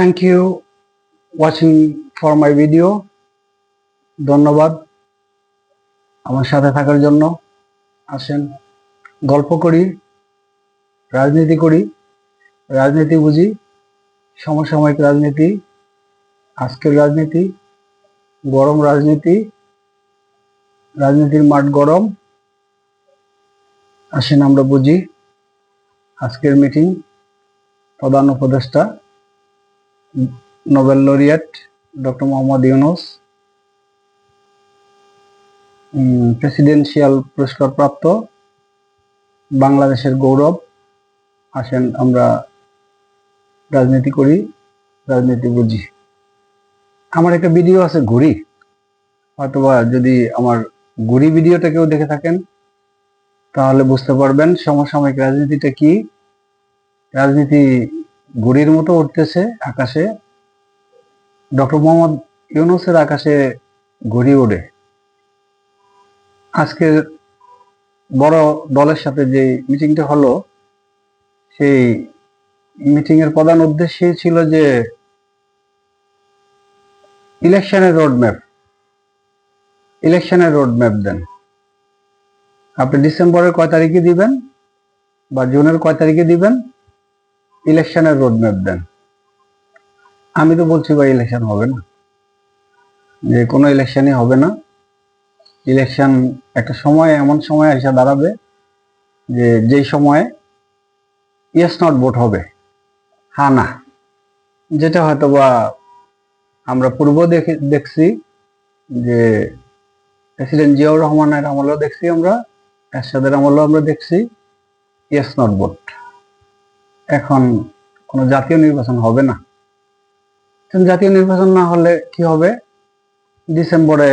Thank you watching for my video ধন্যবাদ আমার সাথে থাকার জন্য। আসেন, গল্প করি, রাজনীতি করি, রাজনীতি বুঝি, সমসাময়িক রাজনীতি, আজকের রাজনীতি, গরম রাজনীতি, রাজনীতির মাঠ গরম। আসেন, আমরা বুঝি, আজকের মিটিং প্রধান উপদেষ্টা Nobel laureate doctor Muhammad Yunus presidential পুরস্কার প্রাপ্ত বাংলাদেশের গৌরব, আসেন আমরা রাজনীতি করি, রাজনীতি বুঝি। আমার একটা ভিডিও আছে ঘুরি হয়তোবা যদি আমার ঘুরি ভিডিওটা কেউ দেখে থাকেন, তাহলে বুঝতে পারবেন সমসাময়িক রাজনীতিটা কি। রাজনীতি ঘুড়ির মতো উঠতেছে আকাশে। ডক্টর মোহাম্মদ ইউনুসের আকাশে ঘুড়ি ওড়ে। আজকের বড় দলের সাথে যে মিটিংটা হলো, সেই মিটিং এর প্রধান উদ্দেশ্যই ছিল যে ইলেকশনের রোড ম্যাপ ইলেকশনের রোড ম্যাপ দেন। আপনি ডিসেম্বরের কয় তারিখে দিবেন বা জুনের কয় তারিখে দিবেন? ইলেকশনের রোড ম্যাপ দেন। আমি তো বলছি ভাই, ইলেকশন হবে না। যে কোনো ইলেকশনই হবে না। ইলেকশন একটা সময়, এমন সময় এসে দাঁড়াবে যে, যেই সময়ে ইয়েস নট ভোট হবে। হা, না। যেটা হয়তো বা আমরা পূর্ব দেখে, দেখছি যে, প্রেসিডেন্ট জিয়াউর রহমানের আমলেও দেখছি আমরা, এরশাদের আমলেও আমরা দেখছি ইয়েস নট ভোট এখন কোনো জাতীয় নির্বাচন হবে না। জাতীয় নির্বাচন না হলে কি হবে? ডিসেম্বরে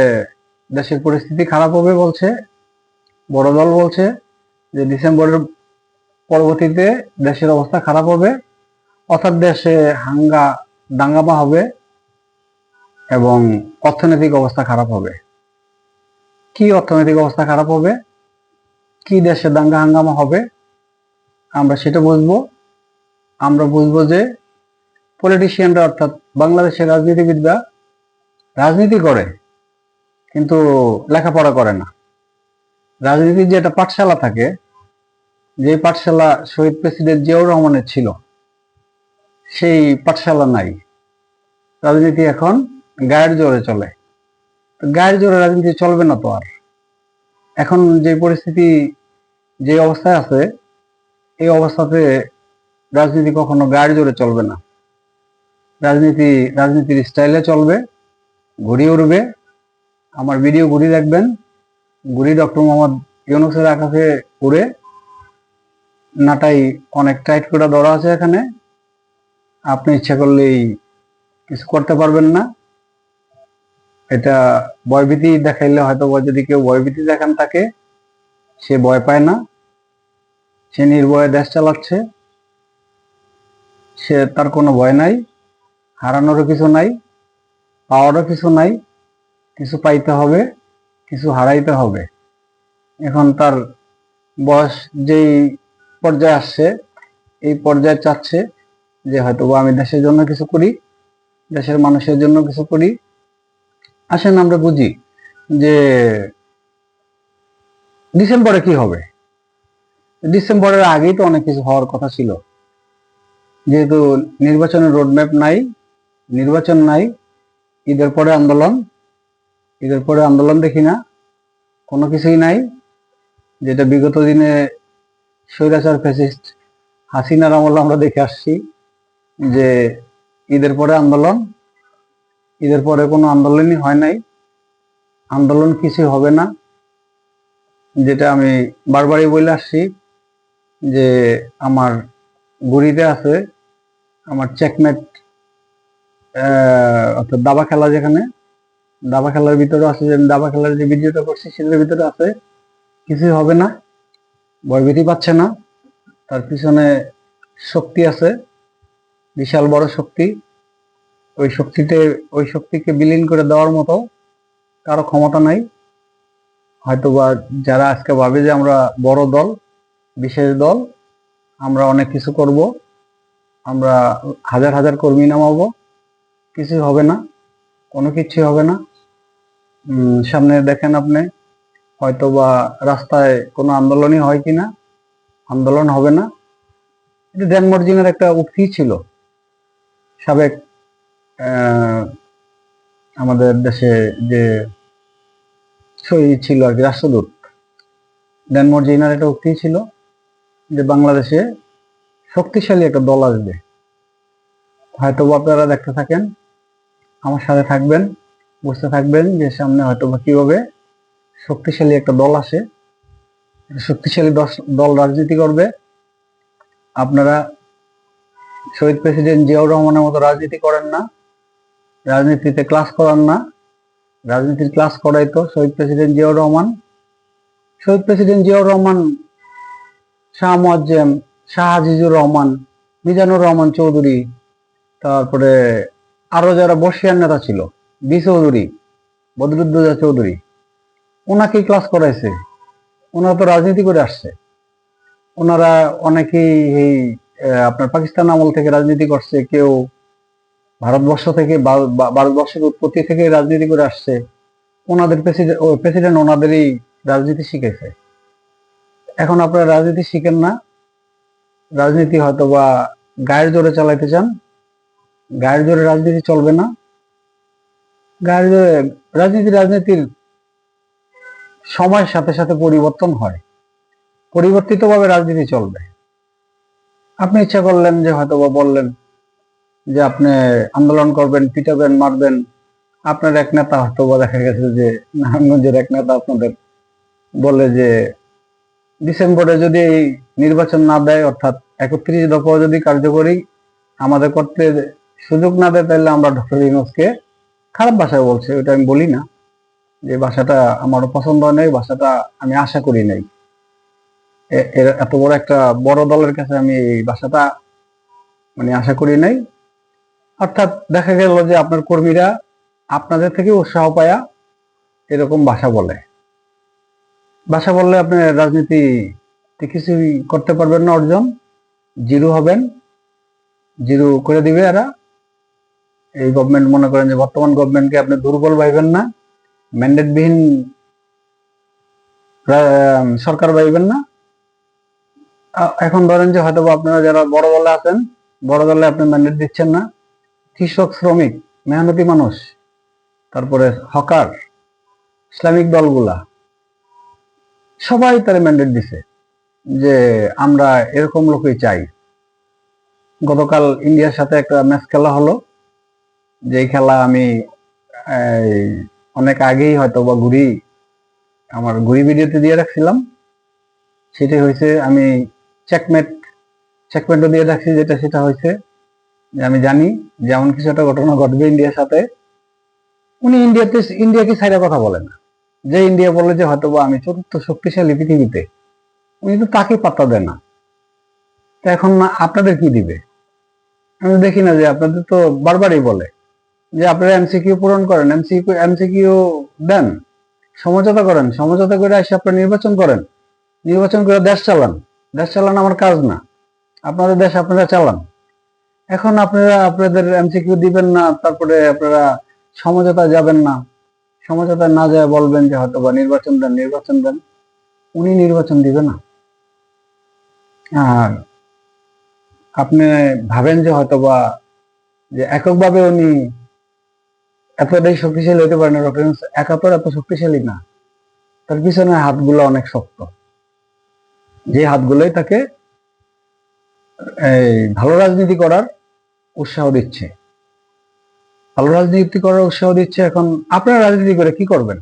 দেশের পরিস্থিতি খারাপ হবে বলছে, বড় দল বলছে যে ডিসেম্বরের পরবর্তীতে দেশের অবস্থা খারাপ হবে, অর্থাৎ দেশে হাঙ্গা দাঙ্গামা হবে এবং অর্থনৈতিক অবস্থা খারাপ হবে। কি অর্থনৈতিক অবস্থা খারাপ হবে? কি দেশে দাঙ্গা হাঙ্গামা হবে? আমরা সেটা বুঝব। আমরা বুঝব যে পলিটিশিয়ানরা অর্থাৎ বাংলাদেশের রাজনীতিবিদরা রাজনীতি করে, কিন্তু লেখাপড়া করে না। রাজনীতির যে একটা পাঠশালা থাকে, যে পাঠশালা শহীদ প্রেসিডেন্ট জিয়াউর রহমানের ছিল, সেই পাঠশালা নাই। রাজনীতি এখন গায়ের জোরে চলে। গায়ের জোরে রাজনীতি চলবে না তো আর। এখন যে পরিস্থিতি, যে অবস্থায় আছে, এই অবস্থাতে রাজনীতি কখনো গায়ের জোরে চলবে না। রাজনীতি, রাজনীতির স্টাইলে চলবে ঘুরি উড়বে আমার ভিডিও ঘুরি দেখবেন। ঘুরি ডক্টর মোহাম্মদ ইউনুসের আকাশে উড়ে নাটাই অনেক টাইট করে ধরা আছে এখানে। আপনি ইচ্ছা করলেই কিছু করতে পারবেন না। এটা ভয়ভীতি দেখাইলে হয়তো যদি কেউ ভয়ভীতি দেখান তাকে, সে ভয় পায় না। সে নির্ভয়ে দেশ চালাচ্ছে। সে তার কোনো ভয় নাই, হারানোরও কিছু নাই, পাওয়ারও কিছু নাই, কিছু পাইতে হবে, কিছু হারাইতে হবে। এখন তার বয়স যেই পর্যায়ে আসছে, এই পর্যায়ে চাচ্ছে যে হয়তো আমি দেশের জন্য কিছু করি, দেশের মানুষের জন্য কিছু করি। আসেন আমরা বুঝি যে ডিসেম্বরে কি হবে? ডিসেম্বরের আগেই তো অনেক কিছু হওয়ার কথা ছিল। যেহেতু নির্বাচনের রোডম্যাপ নাই, নির্বাচন নাই, ঈদের পরে আন্দোলন, ঈদের পরে আন্দোলন দেখি না, কোনো কিছুই নাই। যেটা বিগত দিনে স্বৈরাচার ফ্যাসিস্ট হাসিনার আমল আমরা দেখে আসছি যে ঈদের পরে আন্দোলন, ঈদের পরে কোনো আন্দোলনই হয় নাই। আন্দোলন কিছু হবে না, যেটা আমি বারবারই বলে আসছি যে আমার গুড়িতে আছে আমার চেকমেট অর্থাৎ দাবা খেলা যেখানে, দাবা খেলার ভিতরে আছে যে দাবা খেলার যে ভিডিওটা করছি, সেটার ভিতরে আছে, কিছুই হবে না ভয়ভীতি পাচ্ছে না, তার পিছনে শক্তি আছে, বিশাল বড় শক্তি, ওই শক্তিতে, ওই শক্তিকে বিলীন করে দেওয়ার মতো কারও ক্ষমতা নাই হয়তো বা যারা আজকে ভাবে যে আমরা বড় দল, বিশেষ দল, আমরা অনেক কিছু করব আমরা হাজার হাজার কর্মী নামাবো। কিছু হবে না, কোনো কিছু হবে না। সামনে দেখেন আপনি হয়তো বা রাস্তায় কোনো আন্দোলনই হয় কি না আন্দোলন হবে না। এটা ড্যান মর্জিনের একটা উক্তি ছিল। সাবেক আমাদের দেশে যে শহীদ ছিল আর কি, রাষ্ট্রদূত। ড্যান মর্জিনার একটা উক্তি ছিল যে বাংলাদেশে শক্তিশালী একটা দল আসবে। হয়তো আপনারা দেখতে থাকেন, আমার সাথে থাকবেন, বুঝতে থাকবেন যে সামনে হয়তো বা কীভাবে শক্তিশালী একটা দল আসে। শক্তিশালী দল রাজনীতি করবে। আপনারা শহীদ প্রেসিডেন্ট জিয়াউর রহমানের মতো রাজনীতি করেন না, রাজনীতিতে ক্লাস করান না। রাজনীতির ক্লাস করাই তো শহীদ প্রেসিডেন্ট জিয়াউর রহমান। শহীদ প্রেসিডেন্ট জিয়াউর রহমান শাহ মোয়াজ্জেম শাহ আজিজুর রহমান, মিজানুর রহমান চৌধুরী, তারপরে আরও যারা বর্ষিয়ার নেতা ছিল, বি চৌধুরী, বদরুদ্দোজা চৌধুরী, ওনাকেই ক্লাস করাইছে। ওনারা তো রাজনীতি করে আসছে। ওনারা অনেকেই এই আপনার পাকিস্তান আমল থেকে রাজনীতি করছে, কেউ ভারতবর্ষ থেকে ভারতবর্ষের উৎপত্তি থেকে রাজনীতি করে আসছে। ওনাদের প্রেসিডেন্ট প্রেসিডেন্ট ওনাদেরই রাজনীতি শিখেছে এখন আপনারা রাজনীতি শিখেন না রাজনীতি হয়তো বা গায়ের জোরে চালাইতে চান, গায়ের জোরে রাজনীতি চলবে না। গায়ের জোরে রাজনীতি, রাজনীতির সময়ের সাথে সাথে পরিবর্তন হয়। পরিবর্তিতভাবে রাজনীতি চলবে। আপনি ইচ্ছা করলেন যে হয়তো বা বললেন যে আপনি আন্দোলন করবেন, পিটাবেন, মারবেন। আপনার এক নেতা হয়তো বা দেখা গেছে যে নারায়ণগঞ্জের এক নেতা আপনাদের বলে যে ডিসেম্বরে যদি এই নির্বাচন না দেয়, অর্থাৎ একত্রিশ দফা যদি কার্যকরী আমাদের করতে সুযোগ না দেয়, তাহলে আমরা ডক্টর ইউনুসকে খারাপ ভাষায় বলছে ওটা আমি বলি না। যে ভাষাটা আমারও পছন্দ নাই, ভাষাটা আমি আশা করি নাই। এত বড় একটা বড় দলের কাছে আমি এই ভাষাটা মানে আশা করি নাই। অর্থাৎ দেখা গেল যে আপনার কর্মীরা আপনাদের থেকে উৎসাহ পায়া এরকম ভাষা বলে। ভাষা বললে আপনি রাজনীতি কিছুই করতে পারবেন না, অর্জন। জিরো হবেন। জিরো করে দিবে এরা। এই গভর্নমেন্ট মনে করেন যে বর্তমান গভর্নমেন্টকে আপনি দুর্বল ভাইবেন না। ম্যান্ডেটবিহীন সরকার ভাইবেন না। এখন ধরেন যে হয়তো আপনারা যারা বড় দলে আছেন, বড় দলে আপনি ম্যান্ডেট দিচ্ছেন না। কৃষক, শ্রমিক, মেহনতি মানুষ, তারপরে হকার, ইসলামিক দলগুলা সবাই তারা ম্যান্ডেট দিছে যে আমরা এরকম লোকই চাই। গতকাল ইন্ডিয়ার সাথে একটা ম্যাচ খেলা হলো যে খেলা আমি অনেক আগেই হয়তো বা ঘুরি, আমার ঘুরি ভিডিওতে দিয়ে রাখছিলাম। সেটাই হয়েছে, আমি চেকমেট চেকমেটও দিয়ে রাখছি, যেটা সেটা হয়েছে, যে আমি জানি যে এমন কিছু একটা ঘটনা ঘটবে ইন্ডিয়ার সাথে। উনি ইন্ডিয়াতে, ইন্ডিয়াকে সাইডে কথা বলেন না। যে ইন্ডিয়া বলে যে হয়তো বা আমি চতুর্থ শক্তিশালী পৃথিবীতে, উনি তো তাকে পাত্তা দেন না। তা এখন আপনাদের কি দিবে? আমি দেখি না যে আপনাদের তো বারবারই বলে যে আপনারা এমসিকিউ পূরণ করেন এমসিকিউ এমসিকিউ দেন, সমঝোতা করেন, সমঝোতা করে এসে আপনারা নির্বাচন করেন, নির্বাচন করে দেশ চালান। দেশ চালান আমার কাজ না, আপনাদের দেশ আপনারা চালান। এখন আপনারা, আপনাদের এমসিকিউ দিবেন না, তারপরে আপনারা সমঝোতা যাবেন না। সমঝোতা না যায় বলবেন যে হয়তো বা নির্বাচন দেন নির্বাচন দেন, উনি নির্বাচন দিবে না। আর আপনি ভাবেন যে হয়তো বা যে এককভাবে উনি এতটাই শক্তিশালী হতে পারেন ইউনূস একা তো এত শক্তিশালী না, তার পিছনে হাতগুলো অনেক শক্ত। যে হাতগুলোই তাকে এই ভালো রাজনীতি করার উৎসাহ দিচ্ছে। ভালো রাজনীতি করার উৎসাহ দিচ্ছে এখন। আপনারা রাজনীতি করে কি করবেন?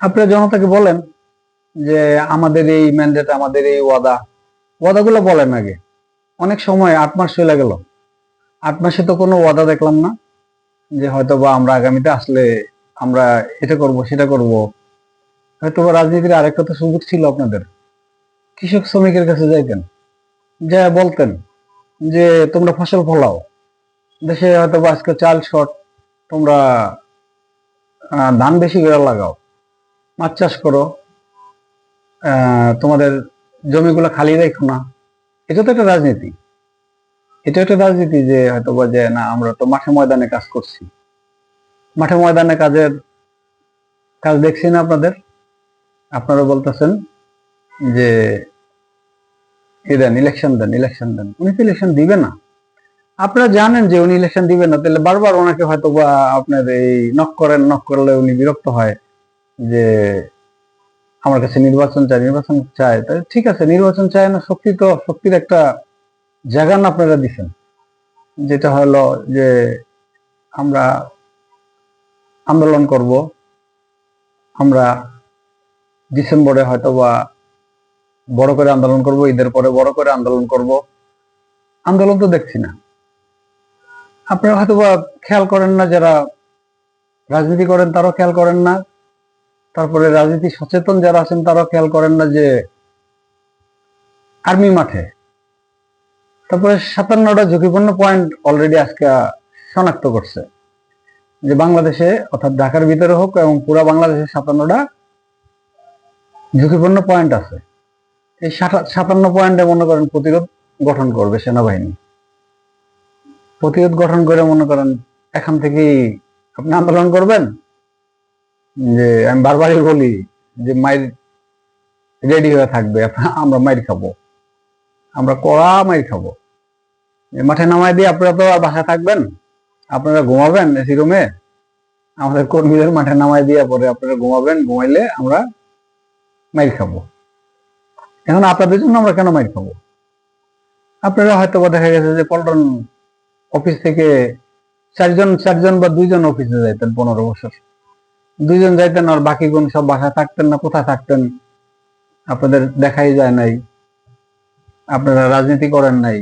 আপনারা জনতাকে বলেন যে আমাদের এই ম্যান্ডেট আমাদের এই ওয়াদা। ওয়াদাগুলো বলেন আগে। অনেক সময় আট মাস চলে গেল। আট মাসে তো কোনো ওয়াদা দেখলাম না যে হয়তো বা আমরা আগামীতে আসলে আমরা এটা করব, সেটা করব। হয়তো বা রাজনীতির আরেকটা তো সুযোগ ছিল আপনাদের। কৃষক শ্রমিকের কাছে যাইতেন। যা বলতেন যে, তোমরা ফসল ফলাও। দেশে হয়তো আজকে চাল শর্ট, তোমরা ধান বেশি করে লাগাও। মাছ চাষ করো। তোমাদের জমিগুলো খালি রেখো না। এটা তো একটা রাজনীতি। এটা একটা রাজনীতি যে হয়তো বা যে, না, আমরা তো মাঠে ময়দানে কাজ করছি। মাঠে ময়দানে কাজের কাজ দেখছি না আপনাদের? আপনারা বলতেছেন যে দেন ইলেকশন দেন ইলেকশন দেন। উনি তো ইলেকশন দিবে না। আপনারা জানেন যে উনি ইলেকশন দিবেন না, তাহলে বারবার ওনাকে হয়তো বা আপনার এই নক করেন নক করলে উনি বিরক্ত হয় যে আমার কাছে নির্বাচন চাই, নির্বাচন চায় তাহলে ঠিক আছে, নির্বাচন চায় না, শক্তি তো, শক্তির একটা জায়গা না আপনারা দিচ্ছেন যেটা হলো যে আমরা আন্দোলন করব, আমরা ডিসেম্বরে হয়তো বা বড় করে আন্দোলন করব, ঈদের পরে বড় করে আন্দোলন করব। আন্দোলন তো দেখছি না। আপনারা হয়তো খেয়াল করেন না, যারা রাজনীতি করেন তারাও খেয়াল করেন না। তারপরে রাজনীতি সচেতন যারা আছেন তারাও খেয়াল করেন না যে আর্মি মাঠে। তারপরে সাতান্নটা ঝুঁকিপূর্ণ পয়েন্ট অলরেডি আজকে শনাক্ত করছে। যে বাংলাদেশে, অর্থাৎ ঢাকার ভিতরে হোক এবং পুরো বাংলাদেশে সাতান্নটা ঝুঁকিপূর্ণ পয়েন্ট আছে। এই সাতা- সাতান্ন পয়েন্টে মনে করেন প্রতিরোধ গঠন করবে সেনাবাহিনী। প্রতিরোধ গঠন করে মনে করেন এখান থেকেই আপনি আন্দোলন করবেন? যে আমি বারবারই বলি যে মাইর রেডি হয়ে থাকবে, আমরা মাইর খাব। আমরা কড়া মাইর খাব। মাঠে নামাই দিয়ে আপনারা তো আর বাসায় থাকবেন? আপনারা ঘুমাবেন এসি রুমে? আমাদের কর্মীদের মাঠে নামাই দিয়ে পরে আপনারা ঘুমাবেন, ঘুমাইলে আমরা মাইর খাব। এখন আপনাদের জন্য আমরা কেন মাইর খাব? আপনারা হয়তো দেখা গেছে যে পল্টন অফিস থেকে চারজন চারজন বা দুইজন অফিসে যাইতেন পনেরো বছর। দুইজন যাইতেন আর বাকি কোন সব বাসায় থাকতেন না, কোথায় থাকতেন আপনাদের দেখাই যায় নাই। আপনারা রাজনীতি করেন নাই,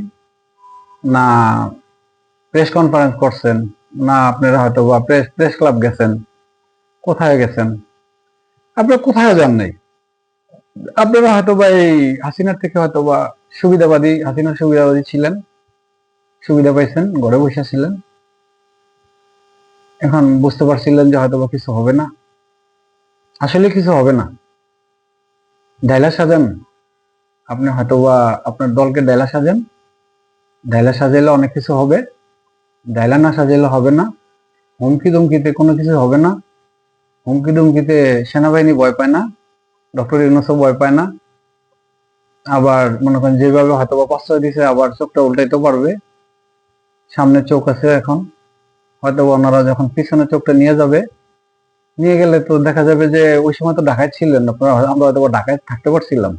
না প্রেস কনফারেন্স করছেন, না আপনারা হয়তো বা প্রেস প্রেস ক্লাব গেছেন, কোথায় গেছেন? আপনারা কোথায় যান নাই? আপনারা হয়তো বা এই হাসিনার থেকে হয়তো বা সুবিধাবাদী, হাসিনার সুবিধাবাদী ছিলেন। সুবিধা পাইছেন, ঘরে বসে ছিলেন এখন বুঝতে পারছিলেন যে হয়তো কিছু হবে না। আসলে কিছু হবে না। ডাইলা সাজান, আপনি হয়তো বা আপনার দলকে ডাইলা সাজেন। ডাইলা সাজাইলে অনেক কিছু হবে। ডাইলা না সাজাইলে হবে না। হুমকি দুমকিতে কোনো কিছু হবে না। হুমকি দুমকিতে সেনাবাহিনী ভয় পায় না। ডক্টর ইউনুসও ভয় পায় না। আবার মনে করেন যেভাবে হয়তো বা প্রশ্রয় দিছে, আবার চোখটা উল্টাইতে পারবে। সামনে চোখ আছে এখন। হয়তো ওনারা যখন পিছনে চোখটা নিয়ে যাবে, নিয়ে গেলে তো দেখা যাবে যে ওই সময় তো ঢাকায় ছিলেন আপনারা আমরা হয়তো ঢাকায় থাকতে পারছিলাম।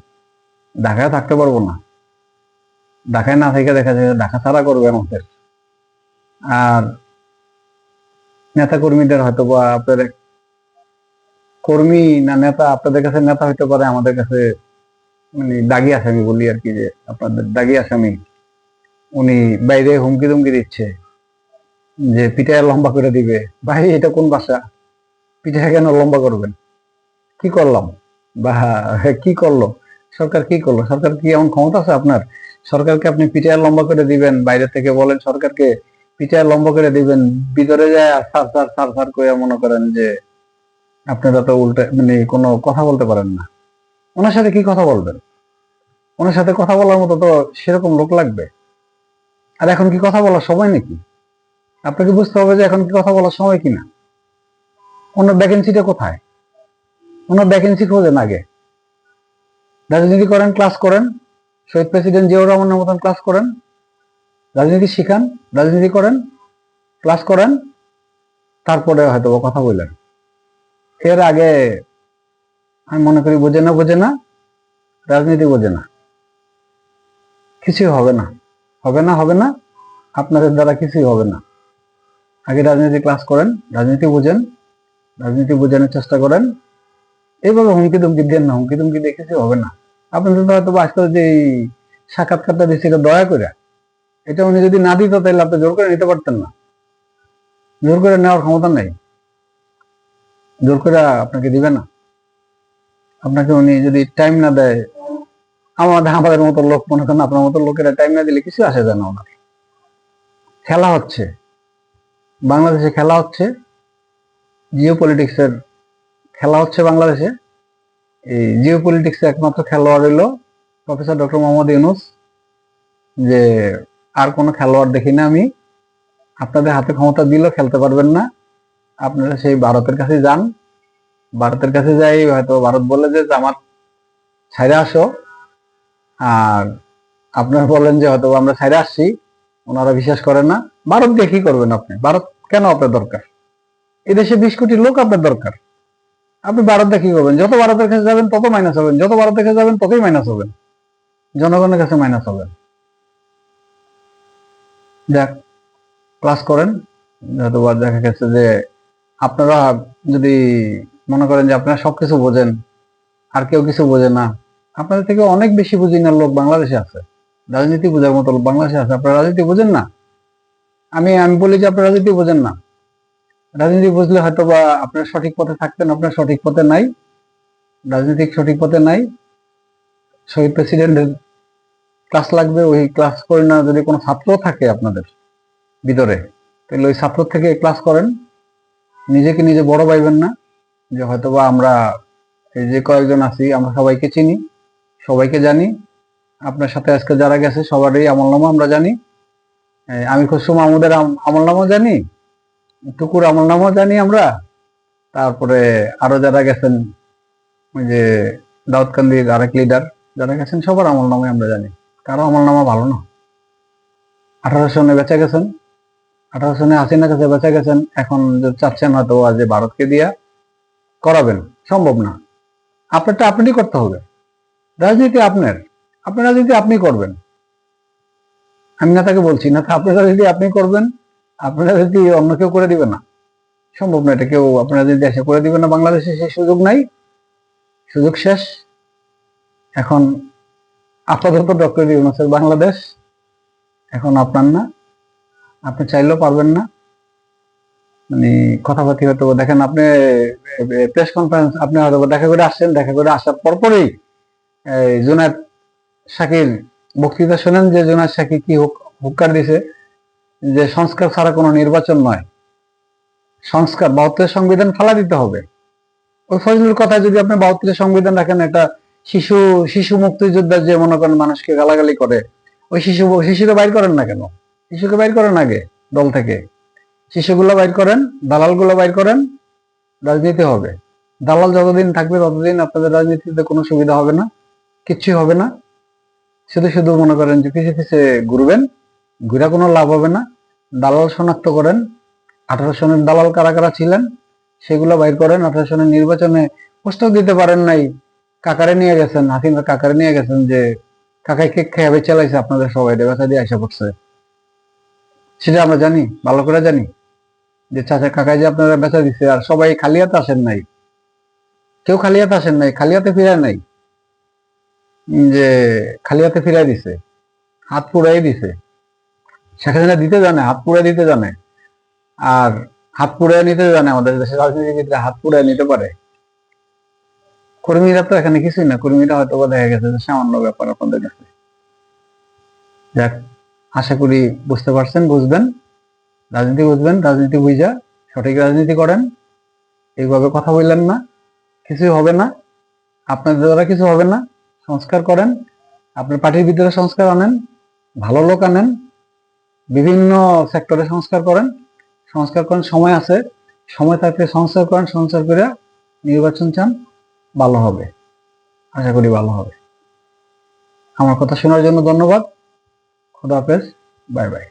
ঢাকায় থাকতে পারব না। ঢাকায় না থেকে দেখা যায় ঢাকা ছাড়া করবে আমাদের। আর নেতা কর্মীদের হয়তো বা আপনাদের কর্মী না নেতা, আপনাদের কাছে নেতা হইতে পারে, আমাদের কাছে মানে দাগি আসামি বলি আর কি যে আপনাদের দাগি আসামি। উনি বাইরে হুমকি দুমকি দিচ্ছে যে পিঠায় লম্বা করে দিবে। ভাই, এটা কোন বাসা পিঠা কেন লম্বা করবেন? কি করলাম? বা কি করল? সরকার কি করল? সরকার কি এমন ক্ষমতা আছে আপনার? সরকারকে আপনি পিঠায় লম্বা করে দিবেন, বাইরে থেকে বলেন সরকারকে পিঠায় লম্বা করে দিবেন। ভিতরে যায় আর সার সার সার সার করে মনে করেন যে আপনারা তো উল্টে মানে কোনো কথা বলতে পারেন না। ওনার সাথে কি কথা বলবেন? ওনার সাথে কথা বলার মতো তো সেরকম লোক লাগবে। আর এখন কি কথা বলার সময় নাকি? আপনাকে বুঝতে হবে যে এখন কি কথা বলার সময় কিনা। ওনার ভ্যাকেন্সিটা কোথায়? ওনার ভ্যাকেন্সি খোঁজেন আগে। রাজনীতি করেন ক্লাস করেন। শহীদ প্রেসিডেন্ট জিয়াউর রহমানের মতন ক্লাস করেন। রাজনীতি শিখান, রাজনীতি করেন ক্লাস করেন। তারপরে হয়তো কথা বললেন এর আগে আমি মনে করি বোঝে না বোঝে না। রাজনীতি বোঝে না। কিছুই হবে না। হবে না হবে না। আপনাদের দ্বারা কিছুই হবে না। আগে রাজনীতি ক্লাস করেন, রাজনীতি বুঝেন, রাজনীতি বোঝানোর চেষ্টা করেন। এইভাবে হুমকি দুমকি দেন না, হুমকি দুমকি দিয়ে কিছু হবে না। আপনাদের হয়তো বা আজকে যে সাক্ষাৎকারটা দিচ্ছে এটা দয়া করে। এটা উনি যদি না দিত, তাহলে আপনি জোর করে নিতে পারতেন না। জোর করে নেওয়ার ক্ষমতা নেই। জোর করে আপনাকে দিবে না। আপনাকে উনি যদি টাইম না দেয় আমাদের আমাদের মতো লোক, মনে করেন আপনার মতো লোকেরা টাইম না দিলে কিছু আসে যায় না ওনার। খেলা হচ্ছে। বাংলাদেশে খেলা হচ্ছে। জিও পলিটিক্সের খেলা হচ্ছে বাংলাদেশে। এই জিও পলিটিক্সে একমাত্র খেলোয়াড় হইল প্রফেসর ডক্টর মোহাম্মদ ইউনুস, যে আর কোনো খেলোয়াড় দেখি না আমি। আপনাদের হাতে ক্ষমতা দিলেও খেলতে পারবেন না। আপনারা সেই ভারতের কাছে যান। ভারতের কাছে যাই, হয়তো ভারত বলে যে, জামাত ছাইরে আসো। আর আপনারা বলেন যে হয়তো আমরা ছাইরে আসছি, ওনারা বিশ্বাস করেন না। ভারত দিয়ে কি করবেন আপনি? ভারত কেন আপনার দরকার? এদেশে বিশ কোটি লোক আপনার দরকার। আপনি ভারত কি করবেন? যত ভারতের কাছে যাবেন, তত মাইনাস হবেন। যত ভারতের কাছে যাবেন, ততই মাইনাস হবেন। জনগণের কাছে মাইনাস হবেন। যাক ক্লাস করেন। হয়তো বা দেখা গেছে যে আপনারা যদি মনে করেন যে আপনারা সবকিছু বোঝেন, আর কেউ কিছু বোঝে না আপনাদের থেকে অনেক বেশি বুঝি না লোক বাংলাদেশে আছে। রাজনীতি বোঝার মতো লোক বাংলাদেশে আছে। আপনারা রাজনীতি বোঝেন না। আমি আমি বলি যে আপনারা রাজনীতি বোঝেন না। রাজনীতি বুঝলে হয়তো বা আপনার সঠিক পথে থাকতেন, আপনার সঠিক পথে নাই। রাজনৈতিক সঠিক পথে নাই। শহীদ প্রেসিডেন্টের ক্লাস লাগবে, ওই ক্লাস করে না যদি কোনো ছাত্র থাকে আপনাদের ভিতরে, তাহলে ওই ছাত্র থেকে ক্লাস করেন। নিজেকে নিজে বড় পাইবেন না। যে হয়তোবা আমরা এই যে কয়েকজন আছি, আমরা সবাইকে চিনি। সবাইকে জানি। আপনার সাথে আজকে যারা গেছে, সবারই আমলনামা আমরা জানি। আমি খসরু মাহমুদের আম- আমলনামাও জানি। টুকুর আমলনামাও জানি আমরা। তারপরে আরও যারা গেছেন, ওই যে দাউদকান্দির আরেক লিডার যারা গেছেন, সবার আমল আমলনামাই আমরা জানি। কারও আমলনামা ভালো না। আঠারো সনে বেঁচে গেছেন। আঠারো সনে হাসিনা কাছে বেঁচে গেছেন। এখন চাচ্ছেন হয়তো আজ ভারতকে দিয়া করাবেন। সম্ভব না। আপনারটা আপনারই করতে হবে। রাজনীতি আপনার। আপনার রাজনীতি আপনি করবেন। আমি না তাকে বলছি, না আপনার রাজনীতি আপনি করবেন, আপনার রাজনীতি অন্য কেউ করে দিবে না। সম্ভব না, এটা কেউ আপনারা যদি দেশে করে দিবে না। বাংলাদেশে সেই সুযোগ নাই, সুযোগ শেষ। এখন আপাতত ডক্টর ইউনুসের বাংলাদেশ, এখন আপনার না। আপনি চাইলেও পারবেন না। মানে কথাবার্তি হয়তো দেখেন, আপনি প্রেস কনফারেন্স আপনি হয়তো দেখা করে আসছেন, দেখা করে আসার পরপরই জুনায়দ শাকির বক্তৃতা শোনেন যে জুনায়দ শাকির কি হুক- হুক্কার দিছে যে সংস্কার ছাড়া কোনো নির্বাচন নয়। সংস্কার, বাহাত্তরের সংবিধান ফালা দিতে হবে। ওই ফজলুর কথা যদি আপনি বাহাত্তরের সংবিধান রাখেন, একটা শিশু শিশু মুক্তিযোদ্ধা যে মনে করেন মানুষকে গালাগালি করে, ওই শিশু শিশুকে বাইর করেন না কেন? শিশুকে বাইর করেন আগে দল থেকে। শিশুগুলো বাইর করেন, দালালগুলো বাইর করেন, রাজনীতি হবে। দালাল যতদিন থাকবে ততদিন আপনাদের রাজনীতিতে কোনো সুবিধা হবে না। কিচ্ছুই হবে না। শুধু শুধু মনে করেন যে পিছিয়ে পিছিয়ে ঘুরবেন, ঘুরে কোনো লাভ হবে না। দালাল শনাক্ত করেন, আঠারো সনের দালাল কারা কারা ছিলেন সেগুলো বাইর করেন। আঠারো সনের নির্বাচনে প্রস্তাব দিতে পারেন নাই, কাকারে নিয়ে গেছেন হাসিনা কাকারে নিয়ে গেছেন যে কাকাই কে খেয়াবে চালাইছে আপনাদের সবাই ব্যবসা দিয়ে আসা পড়ছে। সেটা আমরা জানি, ভালো করে জানি। যে চাচা কাকাই যে আপনারা বেচা দিচ্ছে আর সবাই খালি হাতে আসেন নাই। কেউ খালি হাতে আসেন নাই, খালি হাতে ফিরায় নাই। যে খালি হাতে ফিরাই দিছে, হাত পুরাই দিছে। শেখ হাসিনা দিতে জানে, হাত পুরাই দিতে জানে। আর হাত পুড়ে নিতে জানে, আমাদের দেশের রাজনীতিবিদরা হাত পুড়ে নিতে পারে। কর্মীরা তো এখানে কিছুই না, কর্মীরা হয়তো দেখা গেছে যে সামান্য ব্যাপার আপনাদের কাছে। যাক, আশা করি বুঝতে পারছেন, বুঝবেন। রাজনীতি বুঝবেন, রাজনীতি বুঝা, সঠিক রাজনীতি করেন। এইভাবে কথা বললেন না, কিছুই হবে না। আপনাদের দ্বারা কিছু হবে না। সংস্কার করেন, আপনার পার্টির ভিতরে সংস্কার আনেন, ভালো লোক আনেন, বিভিন্ন সেক্টরে সংস্কার করেন সংস্কার করেন, সময় আছে, সময় থাকতে সংস্কার করেন, সংস্কার করে নির্বাচন চান, ভালো হবে, আশা করি ভালো হবে। আমার কথা শোনার জন্য ধন্যবাদ, খোদা হাফেজ, বাই বাই।